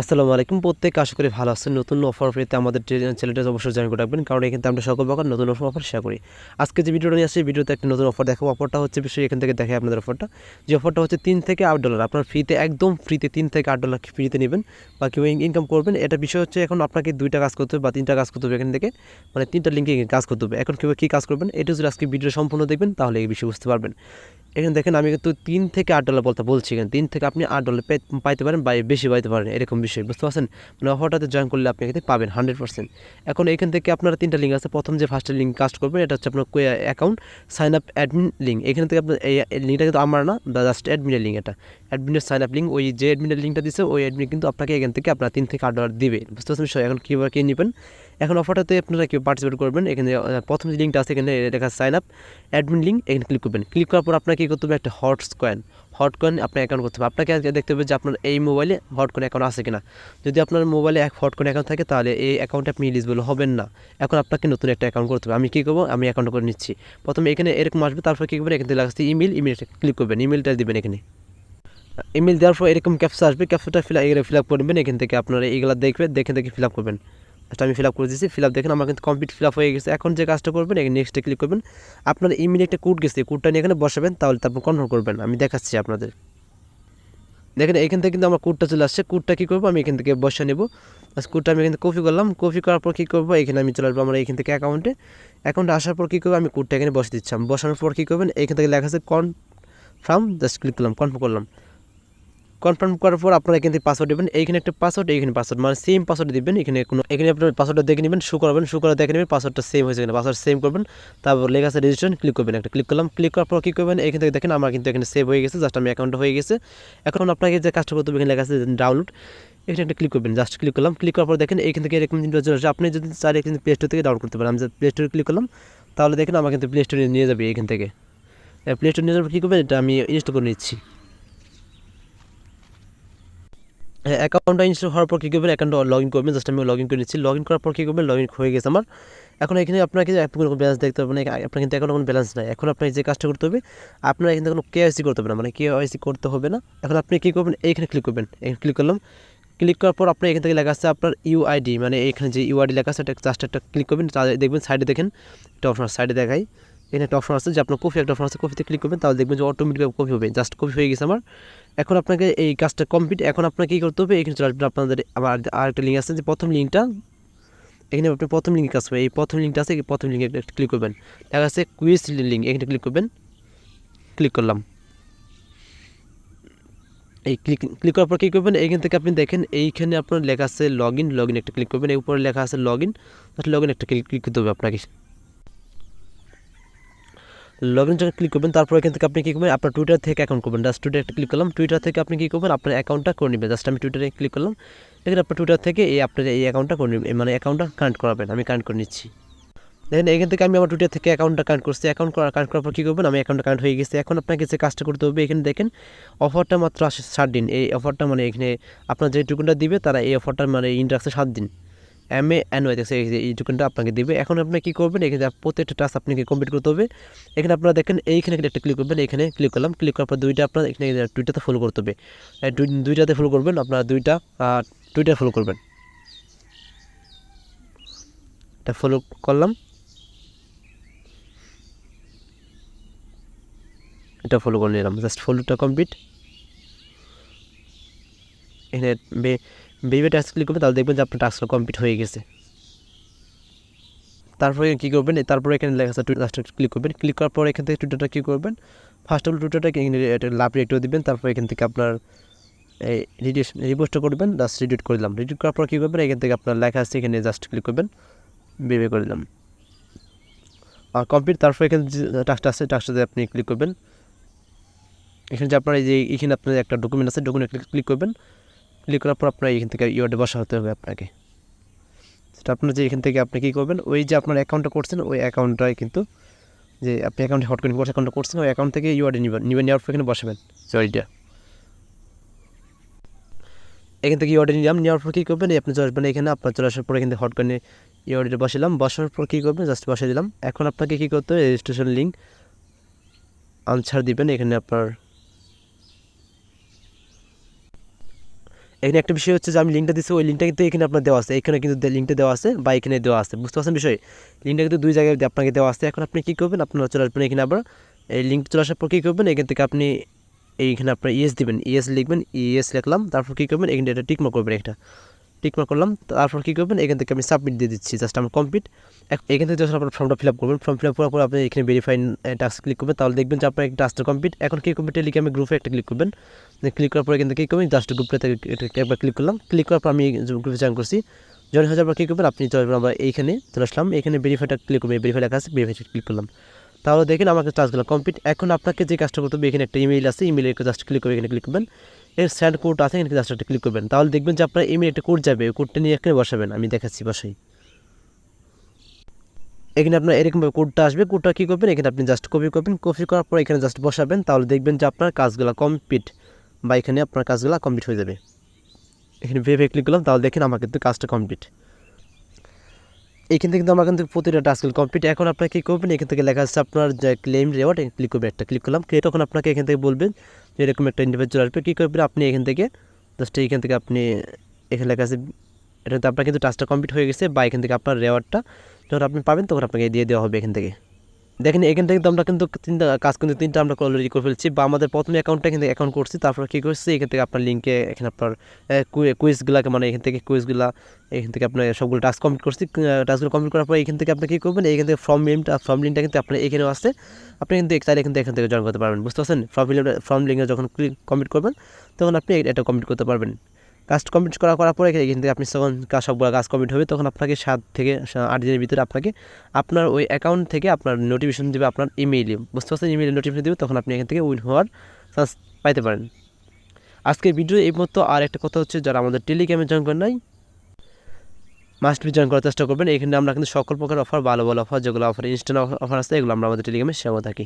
আসসালামু আলাইকুম। প্রত্যেক আশা করি ভালো আছেন। নতুন অফার পেতে আমাদের চ্যানেলটা অবশ্যই জয়েন করে রাখবেন। কারণ এখানে আমরা সকল প্রকার নতুন অফার অফার শেয়ার করি। আজকে যে ভিডিওটা নিয়ে আসছি ভিডিওতে একটা নতুন অফার দেখো অফারটা হচ্ছে বিষয় এখান থেকে দেখে আপনাদের অফারটা যে অফারটা হচ্ছে তিন থেকে আট ডলার আপনার ফ্রিতে একদম ফ্রিতে তিন থেকে আট ডলার ফ্রিতে নেবেন। বা কেউ ইনকাম করবেন। এটা বিষয় হচ্ছে এখন আপনাকে দুইটা কাজ করতে হবে বা তিনটা কাজ করতে হবে এখান থেকে। মানে তিনটা লিঙ্কে কাজ করতে হবে। এখন কেউ কী কাজ করবেন? এটা যদি আজকে ভিডিও সম্পূর্ণ দেখবেন, তাহলে এই বিষয়ে বুঝতে পারবেন। এখানে দেখেন আমি কিন্তু তিন থেকে আট ডলার বলতে বলছি এখানে। তিন থেকে আপনি আট ডলার পাইতে পারেন বা বেশি পাইতে পারেন, এরকম বিষয়, বুঝতে পারছেন? মানে অফারটাতে জয়েন করলে আপনি এখানে পাবেন হান্ড্রেড পার্সেন্ট এখন এখান থেকে আপনারা তিনটা লিঙ্ক আছে। প্রথম যে ফার্স্ট লিঙ্ক কাস্ট করবেন, এটা হচ্ছে আপনার account sign up admin link এখান থেকে আপনার এই লিঙ্কটা কিন্তু আমার না জাস্ট অ্যাডমিনের লিঙ্ক এটা। অ্যাডমিনের সাইন আপ লিঙ্ক ওই যে অ্যাডমিনের লিঙ্কটা দিচ্ছে ওই অ্যাডমিন কিন্তু আপনাকে এখান থেকে আপনার তিন থেকে আট ডলার দিবে। বুঝতে পারছেন বিষয়? এখন কীভাবে কী নেবেন? এখন অফারটাতে আপনারা কেউ পার্টিসিপেট করবেন? এখানে প্রথম যে লিঙ্কটা আছে, এখানে লেখা সাইন আপ অ্যাডমিন লিঙ্ক এখানে ক্লিক করবেন। ক্লিক করার পর আপনাকে কী করতে হবে? একটা হট কয়েন হট কয়েন আপনার অ্যাকাউন্ট করতে হবে। আপনাকে দেখতে হবে যে আপনার এই মোবাইলে হট কয়েন অ্যাকাউন্ট আছে কিনা। যদি আপনার মোবাইলে এক হট কয়েন অ্যাকাউন্ট থাকে, তাহলে এই অ্যাকাউন্টে আপনি এলিজিবল হবেন না। এখন আপনাকে নতুন একটা অ্যাকাউন্ট করতে হবে। আমি কী করব? আমি অ্যাকাউন্ট করে নিচ্ছি। প্রথমে এখানে এরকম আসবে, তারপর কী করবেন? এখান থেকে লাগাচ্ছি ইমেল ইমেলটা ক্লিক করবেন। ইমেলটা দিবেন এখানে। ইমেল দেওয়ার পর এরকম ক্যাপসা আসবে ক্যাপসাটা ফিল এগুলো ফিল আপ করবেন এখান থেকে আপনারা এইগুলো দেখবে, দেখে দেখে ফিল আপ করবেন। আচ্ছা আমি ফিল আপ করে দিয়েছি ফিল আপ দেখেন আমার কিন্তু কমপ্লিট ফিল আপ হয়ে গেছে। এখন যে কাজটা করবেন, এখানে নেক্সটে ক্লিক করবেন। আপনার ইমেলে একটা কোড গেছে কোডটা নিয়ে এখানে বসাবেন, তাহলে তারপর কনফার্ম করবেন। আমি দেখাচ্ছি আপনাদের। দেখেন এখান থেকে কিন্তু আমার কোডটা চলে আসছে। কোডটা কী করব? আমি এখান থেকে বসে নেব। কোডটা আমি এখান কপি করলাম। কপি করার পর কী করব? এখানে আমি চলে আসব আমার এখান থেকে অ্যাকাউন্টে অ্যাকাউন্টে আসার পর কী করব? আমি কোডটা এখানে বসে দিচ্ছিলাম বসানোর পর কী করবেন? এখান থেকে লেখা আছে কনফার্ম জাস্ট ক্লিক করলাম কনফার্ম করলাম। কনফার্ম করার পর আপনারা এখান পাসওয়ার্ড দেবেন এইখানে একটা পাসওয়ার্ড এইখানে পাসওয়ার্ড মানে সেম পাসওয়ার্ড দেবেন। এখানে কোনো এখানে আপনার পাসওয়ার্ডটা দেখে নেবেন শু করবেন শু করে দেখে নেবেন পাসওয়ার্ডটা সেম হয়েছে কিনা পাসওয়ার্ড সেম করবেন, তারপর লেখা আছে রেজিস্ট্রেশন ক্লিক করবেন একটা। ক্লিক করলাম ক্লিক করার পর কী করবেন? এখান থেকে দেখেন আমার কিন্তু এখানে সেভ হয়ে গেছে জাস্ট আমি অ্যাকাউন্ট হয়ে গেছে। এখন আপনাকে যে কাজটা করতে হবে, এখানে লেখা আছে ডাউনলোড এখানে একটা ক্লিক করবেন জাস্ট ক্লিক করলাম। ক্লিক করার পর দেখেন এখান থেকে এরকম চলে আসে। আপনি যদি চান কিন্তু প্লে স্টোর থেকে ডাউনলোড করতে পারেন। আমি প্লে স্টোরে ক্লিক করলাম, তাহলে দেখেন আমার কিন্তু প্লে স্টোরে নিয়ে যাবে এখান থেকে। প্লে স্টোরে নিয়ে যাবে কী করবেন? এটা আমি ইনস্টল করে নিচ্ছি হ্যাঁ অ্যাকাউন্টটা ইনস্টল হওয়ার পর কী করবেন? অ্যাকাউন্ট লগ ইন করবেন জাস্ট আমি লগ ইন করে নিচ্ছি। লগ ইন করার পর কী করবেন? লগ ইন হয়ে গেছে আমার। এখন এখানে আপনাকে আপনি কোনো ব্যালেন্স দেখতে পারবেন না আপনার কিন্তু এখন কোনো ব্যালেন্স নাই। এখন আপনার যে কাজটা করতে হবে, আপনার এখানে কোনো কেওয়াইসি করতে হবে না মানে কেওয়াইসি করতে হবে না। এখন আপনি কী করবেন? এইখানে ক্লিক করবেন। এখানে ক্লিক করলাম। ক্লিক করার পর আপনার এখান থেকে লেখা আছে আপনার ইউআইডি মানে এখানে যে ইউআইডি লেখা আছে এটা জাস্ট একটা ক্লিক করবেন। দেখবেন সাইডে দেখেন, একটা অপশন সাইডে দেখাই। এখানে একটা অপশন আছে যে আপনার কপি একটা অপশন আছে কপিতে ক্লিক করবেন। তাহলে দেখবেন যে অটোমেটিক কপি হবে। জাস্ট কপি হয়ে গেছে আমার। এখন আপনাকে এই কাজটা কমপ্লিট এখন আপনাকে কী করতে হবে? এখানে চলে আসবে আপনাদের আবার আরেকটা লিঙ্ক আছে যে প্রথম লিঙ্কটা এখানে আপনি প্রথম লিঙ্কে কাজ করবেন এই প্রথম লিঙ্কটা আছে, প্রথম লিঙ্কে একটা ক্লিক করবেন। দেখা যাচ্ছে কুইজ লিঙ্ক এখানে ক্লিক করবেন। ক্লিক করলাম। এই ক্লিক ক্লিক করার পর কী করবেন? এইখান থেকে আপনি দেখেন, এইখানে আপনার লেখা আছে লগ ইন লগ ইন একটা ক্লিক করবেন। এই উপরে লেখা আছে লগ ইন লগ ইন একটা ক্লিক করতে হবে আপনাকে। লগ ইন যখন ক্লিক করবেন, তারপর এখান থেকে আপনি কী করবেন, আপনার টুইটার থেকে অ্যাকাউন্ট করবেন। জাস্ট টুইটার একটা ক্লিক করলাম টুইটার থেকে আপনি কী করবেন, আপনার অ্যাকাউন্টটা করে নেবেন। জাস্ট আমি টুইটারে ক্লিক করলাম, দেখেন আপনার টুইটার থেকে এই আপনার এই অ্যাকাউন্টটা করে নেবেন মানে অ্যাকাউন্টটা কানেক্ট করাবেন, আমি কানেক্ট করে নিচ্ছি। দেখেন, এখান থেকে আমি আমার টুইটার থেকে অ্যাকাউন্টটা কানেক্ট করছি অ্যাকাউন্ট কানেক্ট করার পর কী করবেন, আমি অ্যাকাউন্টটা কানেক্ট হয়ে গেছে। এখন আপনাকে যে কাজটা করতে হবে, এখানে দেখেন অফারটা মাত্র আসে সাত দিন। এই অফারটা মানে এখানে আপনার যে টুকুনটা দিবে, তারা এই অফারটা মানে ইন্ট সাত দিন। এম এ অ্যান দেখছে এই টুকুনটা আপনাকে দিবে। এখন আপনি কী করবেন, এখানে প্রত্যেকটা টাস্ক আপনাকে কমপ্লিট করতে হবে। এখানে আপনারা দেখেন, এইখানে একটা ক্লিক করবেন, এখানে ক্লিক করলাম। ক্লিক করার পর দুইটা আপনার এখানে টুইটাতে ফলো করতে হবে। দুই- দুইটাতে ফলো করবেন, আপনার দুইটা টুইটার ফলো করবেন। এটা ফলো করলাম। এটা ফলো করে নিলাম। জাস্ট ফলোটা কমপ্লিট এখানে বেবি টাস্ক ক্লিক করবেন তাহলে দেখবেন যে আপনার টাস্কটা কমপ্লিট হয়ে গেছে। তারপরে কী করবেন তারপরে এখানে লেখা আছে টুইটার ক্লিক করবেন। ক্লিক করার পর এখান থেকে টুইটারটা কী করবেন ফার্স্ট অফ অল টুইটারটা লাভ রেটও দিবেন, তারপর এখান থেকে আপনার এই রিডিউস রিপোস্টটা করবেন জাস্ট রিডিউট করে দিলাম। রিডিউট করার পর কী করবেন, এখান থেকে আপনার লেখা আছে এখানে জাস্ট ক্লিক করবেন বেবে করে দিলাম। আর কমপ্লিট তারপর এখানে যে টাস্কটা আছে টাস্কটাতে আপনি ক্লিক করবেন। এখানে যে আপনার এই যে, এখানে আপনার একটা ডকুমেন্ট আছে ডকুমেন্ট ক্লিক করবেন। ক্লিক করার পর আপনার এখান থেকে ইওয়ার্ডে বসা হতে হবে আপনাকে। সেটা আপনার যে এখান থেকে আপনি কী করবেন, ওই যে আপনার অ্যাকাউন্টটা করছেন, ওই অ্যাকাউন্টটাই কিন্তু যে আপনি অ্যাকাউন্টে হট করে অ্যাকাউন্টটা করছেন, ওই অ্যাকাউন্ট থেকে ইওয়ার্ডে নেবেন নেবেন, নেওয়ার পর এখানে বসাবেন। সরিটা এখান থেকে ইওয়ার্ডে নিলাম, নেওয়ার পর কী করবেন, আপনি চলে আসবেন এখানে, আপনার চলে আসার পর এখান থেকে হট করে ইওয়ার্ডে বসালাম, বসার পর কী করবেন জাস্ট বসিয়ে দিলাম। এখন আপনাকে কী করতে হবে রেজিস্ট্রেশন লিঙ্ক আনসার দিবেন, এখানে আপনার এখানে একটা বিষয় হচ্ছে যে আমি লিঙ্কটা দিচ্ছি ওই লিঙ্কটা কিন্তু এখানে আপনার দেওয়া আছে। এখানে কিন্তু লিঙ্কটা দেওয়া আছে বা এখানে দেওয়া আছে। বুঝতে পারছেন বিষয়? লিঙ্কটা কিন্তু দুই জায়গায় আপনাকে দেওয়া আছে। এখন আপনি কী করবেন? আপনারা চলে আসবেন এখানে আবার। এই লিঙ্ক চলে আসার পর কী করবেন? এখান থেকে আপনি এইখানে আপনার ইএস দিবেন। ইএস লিখবেন ইএস লিখলাম। তারপর কী করবেন? এখানে এটা টিকমা করবেন একটা। টিকমার্ক করলাম, তারপর কী করবেন, এখান থেকে আমি সাবমিট দিয়ে দিচ্ছি জাস্ট আমার কমপ্লিট এখান থেকে যখন আপনার ফর্মটা ফিল আপ করবেন ফর্ম ফিল আপ করার পর আপনি এখানে ভেরিফাই টাস্ক ক্লিক করবেন, তাহলে দেখবেন যে আপনার একটা টাস্কটা কমপ্লিট এখন কী করবেন টেলিগ্রামে গ্রুপে একটা ক্লিক করবেন। ক্লিক করার পর এখান থেকে কী করবেন জাস্ট গ্রুপটা একবার ক্লিক করলাম। ক্লিক করার পর আমি গ্রুপে জয়েন করছি। জয়েন হয়ে যাওয়ার পর কী করবেন, আপনি আমরা এইখানে চলে আসলাম। এখানে ভেরিফাইটা ক্লিক করবেন ভেরিফাই লেখা আছে ভেরিফাই ক্লিক করলাম। তাহলে দেখেন আমাকে টাস্কগুলো কমপ্লিট এখন আপনাকে যে কাজটা করতে হবে, এখানে একটা ইমেল আছে ইমেলে জাস্ট ক্লিক করবে এখানে ক্লিক করবেন। এর স্যান্ড কোড আছে, এখানে জাস্ট একটা ক্লিক করবেন। তাহলে দেখবেন যে আপনার ইমেল একটা কোড যাবে কোডটা নিয়ে এখানে বসাবেন। আমি দেখাচ্ছি, বসাই। এখানে আপনার এরকমভাবে কোডটা আসবে কোডটা কী করবেন? এখানে আপনি জাস্ট কপি করবেন। কপি করার পর এখানে জাস্ট বসাবেন। তাহলে দেখবেন যে আপনার কাজগুলো কমপ্লিট বা এখানে আপনার কাজগুলো কমপ্লিট হয়ে যাবে। এখানে ভেবে ক্লিক করলাম, তাহলে দেখেন আমার কিন্তু কাজটা কমপ্লিট এইখান থেকে কিন্তু আমার কিন্তু প্রতিটা টাস্ক কমপ্লিট এখন আপনাকে কী করবেন? এখান থেকে লেখা আছে আপনার যে ক্লেম রেওয়ার্ড ক্লিক করবেন একটা। ক্লিক করলাম তখন আপনাকে এখান থেকে বলবেন যে এরকম একটা ইন্ডিভিজুয়াল আসবে। কী করবেন? আপনি এখান থেকে জাস্ট এখান থেকে আপনি এখানে লেখা আছে, এটা আপনার কিন্তু টাস্কটা কমপ্লিট হয়ে গেছে বা এখান থেকে আপনার রেওয়ার্ডটা যখন আপনি পাবেন, তখন আপনাকে দিয়ে দেওয়া হবে এখান থেকে। দেখেন, এখান থেকে তো আমরা কিন্তু তিনটা কাজ কিন্তু তিনটা আমরা অলরেডি করে ফেলছি। বা আমাদের প্রথমে অ্যাকাউন্টটা কিন্তু অ্যাকাউন্ট করছি, তারপর কী করছি? এখান থেকে আপনার লিঙ্কে এখানে আপনার কুইজগুলোকে মানে এখান থেকে কুইজগুলো এখান থেকে আপনার সবগুলো টাস্ক কমপ্লিট করছি। টাস্কগুলো কমপ্লিট করার পর এখান থেকে আপনি কী করবেন? এখান থেকে ফর্ম লিঙ্কটা ফর্ম লিঙ্কটা কিন্তু আপনার এখানেও আছে। আপনি কিন্তু চাইলে কিন্তু এখান থেকে জয়েন করতে পারবেন, বুঝতে পারছেন? ফর্ম লিঙ্কটা ফর্ম লিঙ্কে যখন ক্লিক কমপ্লিট করবেন, তখন আপনি এটা কমপ্লিট করতে পারবেন। কাজ কমপ্লিট করা, করার পরে কিন্তু আপনি যখন কাজ সবগুলো কাজ কমপ্লিট হবে, তখন আপনাকে সাত থেকে আট দিনের ভিতরে আপনাকে আপনার ওই অ্যাকাউন্ট থেকে আপনার নোটিফিকেশন দেবে আপনার ইমেইলে বুঝতে পারছেন? ইমেইলে নোটিফিকেশন দেবে, তখন আপনি এখান থেকে উইন হওয়ার চান্স পাইতে পারেন। আজকের ভিডিও এই মতো আর একটা কথা হচ্ছে, যারা আমাদের টেলিগ্রামে জয়েন করেন নাই মাস্ট বি জয়েন করার চেষ্টা করবেন। এখানে আমরা কিন্তু সকল প্রকার অফার ভালো ভালো অফার যেগুলো অফার ইনস্ট্যান্ট অফার আছে, এগুলো আমরা আমাদের টেলিগ্রামে সেবা থাকি।